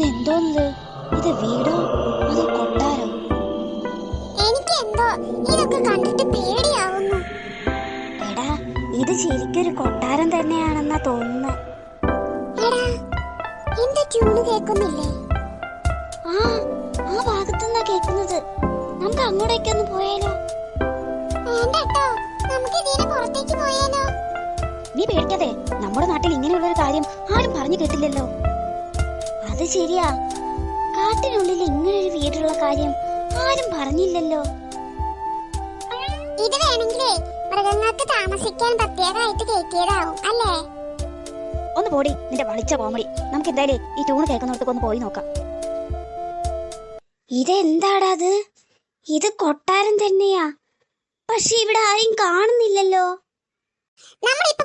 ഇതെന്തോന്നത് ഇത് വീടോ? അതോ കൊട്ടാരോ? എനിക്ക് എന്തോ ഇതൊക്കെ കണ്ടിട്ട് പേടിയാവുന്നു. എടാ ഇത് ശരിക്കൊരു കൊട്ടാരം തന്നെയാണെന്നാ തോന്നുന്നത് എടാ എന്റെ ട്യൂണ് കേൾക്കുന്നില്ലേ? ആ ആ ഭാഗത്തുനിന്നാ കേൾക്കുന്നത്. നമുക്ക് അങ്ങോട്ടേക്കൊന്ന് പോയാലോ? വേണ്ടട്ടോ. നമുക്ക് ഇതിനെ പുറത്തേക്ക് പോയാലോ? നീ പേടിക്കാതെ നമ്മുടെ നാട്ടിൽ ഇങ്ങനെയുള്ള ഒരു കാര്യം ആരും പറഞ്ഞു കേട്ടില്ലല്ലോ. ശരിയാ. കാട്ടിനുള്ളിൽ ഇങ്ങനൊരു വീടുള്ള കാര്യം ആരും പറഞ്ഞില്ലല്ലോ. ഇത് വേണമെങ്കിലേ മൃഗങ്ങൾക്ക് താമസിക്കാൻ പ്രത്യേകമായിട്ട് കയറ്റിയതാവും അല്ലേ? ഒന്ന് പോടി നിന്റെ വളിച്ച കോമഡി നമുക്ക് എന്തായാലും ഈ ട്യൂണ് കേൾക്കുന്നിടത്തേക്ക് ഒന്ന് പോയി നോക്കാം. ഇതെന്താടാ അത്? ഇത് കൊട്ടാരം തന്നെയാ. പക്ഷെ ഇവിടെ ആരും കാണുന്നില്ലല്ലോ. നമ്മളിപ്പോ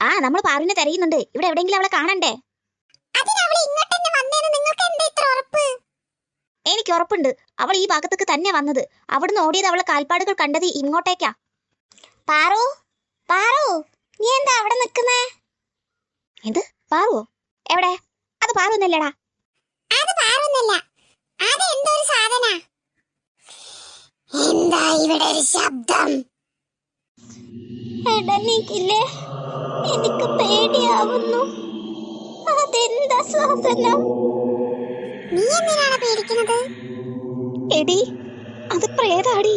ആ നമ്മൾ പാറുവിനെ തിരയുന്നുണ്ട്. ഇവിടെ എവിടെയെങ്കിലും അവളെ കാണണ്ടേ? എനിക്ക് ഉറപ്പുണ്ട്. അവൾ ഈ ഭാഗത്തേക്ക് തന്നെ വന്നത്. അവിടുന്ന് ഓടിയത് അവളെ കാൽപ്പാടുകൾ കണ്ടത് ഇങ്ങോട്ടേക്കാ. പാറു പാറു നീ എന്താ അവിടെ നിൽക്കുന്നേ? എന്ത്? പാറുവോ? എവിടെ? അത് പാറുന്നല്ലടാ അത് പാറൊന്നല്ല അത് എന്തോ ഒരു സാധന. എന്താ ഇവിടെ ഒരു ശബ്ദം? എടനിക്കില്ലേ എനിക്ക് പേടിയാവുന്നു. അതെന്താ സാധനം? നീ എന്തിനാണ് പേടിക്കുന്നത്? എടി അത് പ്രേതാടി.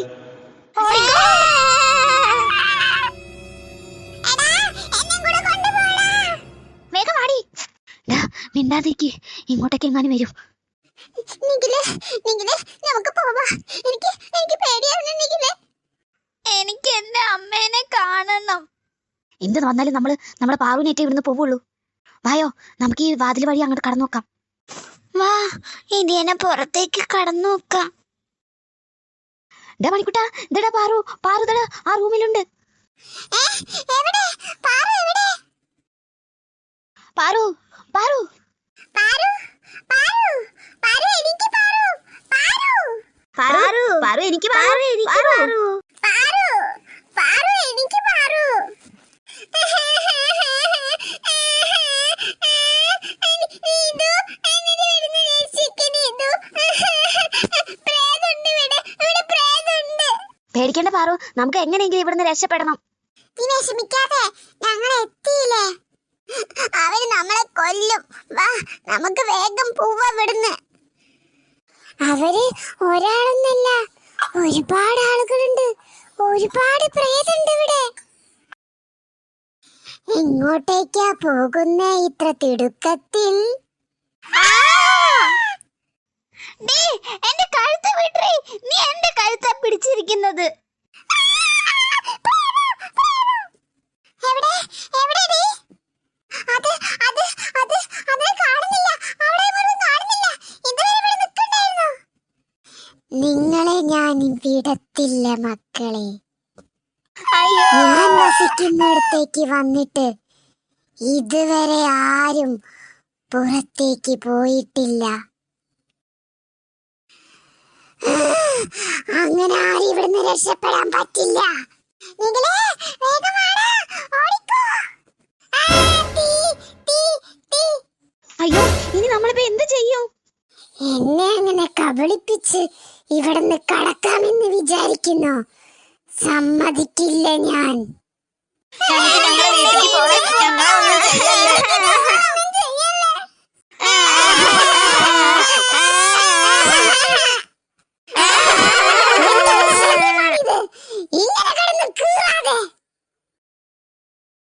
മിണ്ടാതിരിക്ക്. ഇങ്ങോട്ടേക്ക് എങ്ങാനും വരും. നിഖിലേ, നിഖിലേ, നമുക്ക് പോവാം. എനിക്ക് എനിക്ക് പേടിയാവുന്നു നിഖിലേ. എനിക്ക് എന്റെ അമ്മേനെ കാണണം. എന്ത് വന്നാലും നമ്മൾ നമ്മളെ പാറുവിനേറ്റേ ഇവിടുന്ന് പോവുള്ളൂ. വായോ നമുക്ക് ഈ വാതിൽ വഴി അങ്ങോട്ട് കടന്നു നോക്കാം. വാ ഇതിനെ പുറത്തേക്ക് കടന്നു നോക്കാം. ഡാ മണിക്കുട്ടാ ഇതടാ പാറു പാറു ദടാ ആ റൂമിലുണ്ട്. ഏ, എവിടെ? പാറു എവിടെ? പാറു പാറു. പാറു പാറു പാറു എനിക്ക് പാറു പാറു. പാറു പാറു എനിക്ക് പാറു എനിക്ക് പാറു. പാറു പാറു എനിക്ക് പാറു നീതു, എന്നെ ഇവിടുന്ന് രക്ഷിക്ക് നീതു. പ്രേതമുണ്ട് ഇവിടെ. ഇവിടെ പ്രേതമുണ്ട്. പേടിക്കേണ്ട പാറു. നമുക്ക് എങ്ങനെയെങ്കിലും ഇവിടുന്ന് രക്ഷപ്പെടണം. നീ വിഷമിക്കാതെ ഞങ്ങൾ എത്തിയില്ലേ? അവർ നമ്മളെ കൊല്ലും. വാ നമുക്ക് വേഗം പൂവ ഇവിടുന്ന്. അവർ ഒരാളൊന്നല്ല ഒരുപാട് ആളുകളുണ്ട്. ഒരുപാട് പ്രേതുണ്ട് ഇവിടെ. എങ്ങോട്ടേക്കാ പോകുന്ന ഇത്ര തിടുക്കത്തിൽ? എന്റെ കഴുത്ത് നീ എന്റെ കഴുത്താ പിടിച്ചിരിക്കുന്നത്. നിങ്ങളെ ഞാൻ വിടത്തില്ല മക്കളെ. ഞാൻ വസിക്കുന്നിടത്തേക്ക് വന്നിട്ട് ഇതുവരെ ആരും പുറത്തേക്ക് പോയിട്ടില്ല. അങ്ങനെ ആരും ഇവിടുന്ന് രക്ഷപ്പെടാൻ പറ്റില്ല. നിങ്ങളെ വേഗം ഓടിക്കോ. അയ്യോ ഇനി നമ്മളിപ്പോ എന്ത് ചെയ്യും? എന്നെ അങ്ങനെ കബളിപ്പിച്ച് ഇവിടുന്ന് കടക്കാമെന്ന് വിചാരിക്കുന്നു. സമ്മതിക്കില്ല ഞാൻ.